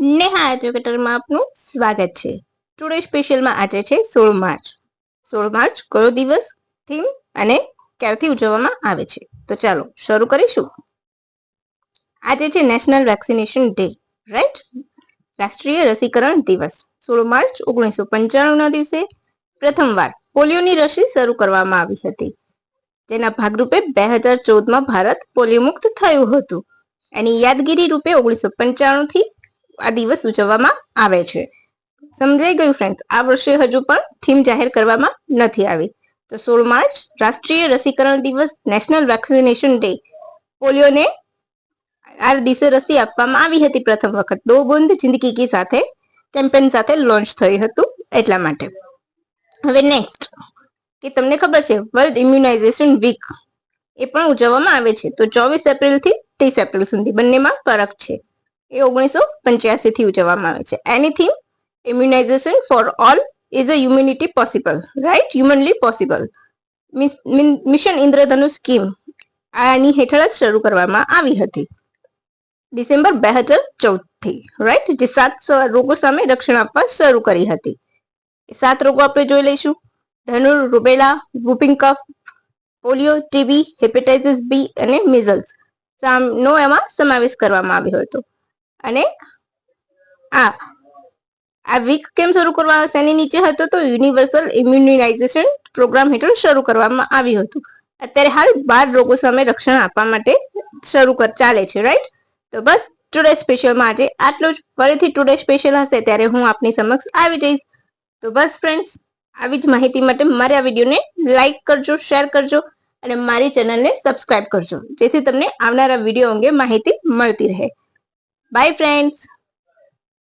નેહા એજ્યુકેટરમાં આપનું સ્વાગત છે. ટુડે સ્પેશિયલમાં આજે છે સોળ માર્ચ. સોળ માર્ચ કયો દિવસ, થીમ અને ક્યારથી ઉજવવામાં આવે છે? તો ચાલો શરૂ કરીશું. આજે છે નેશનલ વેક્સિનેશન ડે રાઈટ રાષ્ટ્રીય રસીકરણ દિવસ. સોળ માર્ચ ઓગણીસો પંચાણુંના દિવસે પ્રથમવાર પોલિયોની રસી શરૂ કરવામાં આવી હતી. તેના ભાગરૂપે બે હજાર ચૌદમાં ભારત પોલિયો મુક્ત થયું હતું. એની યાદગીરી રૂપે ઓગણીસો પંચાણું થી આ દિવસ ઉજવવામાં આવે છે. સમજાઈ ગયું ફ્રેન્ડ આ વર્ષે હજુ પણ થીમ જાહેર કરવામાં નથી આવી. તો સોળ માર્ચ, રાષ્ટ્રીય રસીકરણ દિવસ નેશનલ વેક્સિનેશન ડે પોલિયોને આ દિવસે રસી આપવામાં આવી હતી પ્રથમ વખત. દો બુંદ જિંદગી કી સાથે કેમ્પેન સાથે લોન્ચ થયું હતું એટલા માટે. હવે નેક્સ્ટ કે તમને ખબર છે વર્લ્ડ ઇમ્યુનાઇઝેશન વીક એ પણ ઉજવવામાં આવે છે. તો ચોવીસ એપ્રિલથી ત્રીસ એપ્રિલ સુધી બંનેમાં ફરક છે. એ ઓગણીસો પંચ્યાસી થી ઉજવવામાં આવે છે. એની theme immunisation for all is a humanity possible right humanly possible mission Indradhanush scheme આની હેઠળ જ શરૂ કરવામાં આવી હતી. ડિસેમ્બર બે હજાર ચૌદથી રાઈટ જે સાત રોગો સામે રક્ષણ આપવા શરૂ કરી હતી. સાત રોગો આપણે જોઈ લઈશું. ધનુર, rubella, whooping cough, polio, TB, hepatitis B અને મિઝલ્સ. નો એમાં સમાવેશ કરવામાં આવ્યો હતો. અને આ આ વીક કેમ શરૂ કરવા શેની નીચે હતો તો યુનિવર્સલ ઇમ્યુનાઇઝેશન પ્રોગ્રામ હેઠળ શરૂ કરવામાં આવ્યું હતું. અત્યારે હાલ બાર રોગો સામે રક્ષણ આપવા માટે શરૂ કર, ચાલે છે રાઈટ તો બસ ટુડે સ્પેશિયલમાં આજે આટલું જ. ફરીથી ટુડે સ્પેશિયલ હશે ત્યારે હું આપની સમક્ષ આવી જઈશ. તો બસ ફ્રેન્ડ્સ આવી જ માહિતી માટે મારે આ વિડીયોને લાઈક કરજો શેર કરજો અને મારી ચેનલને સબસ્ક્રાઇબ કરજો, જેથી તમને આવનારા વીડિયો અંગે માહિતી મળતી રહે. By friends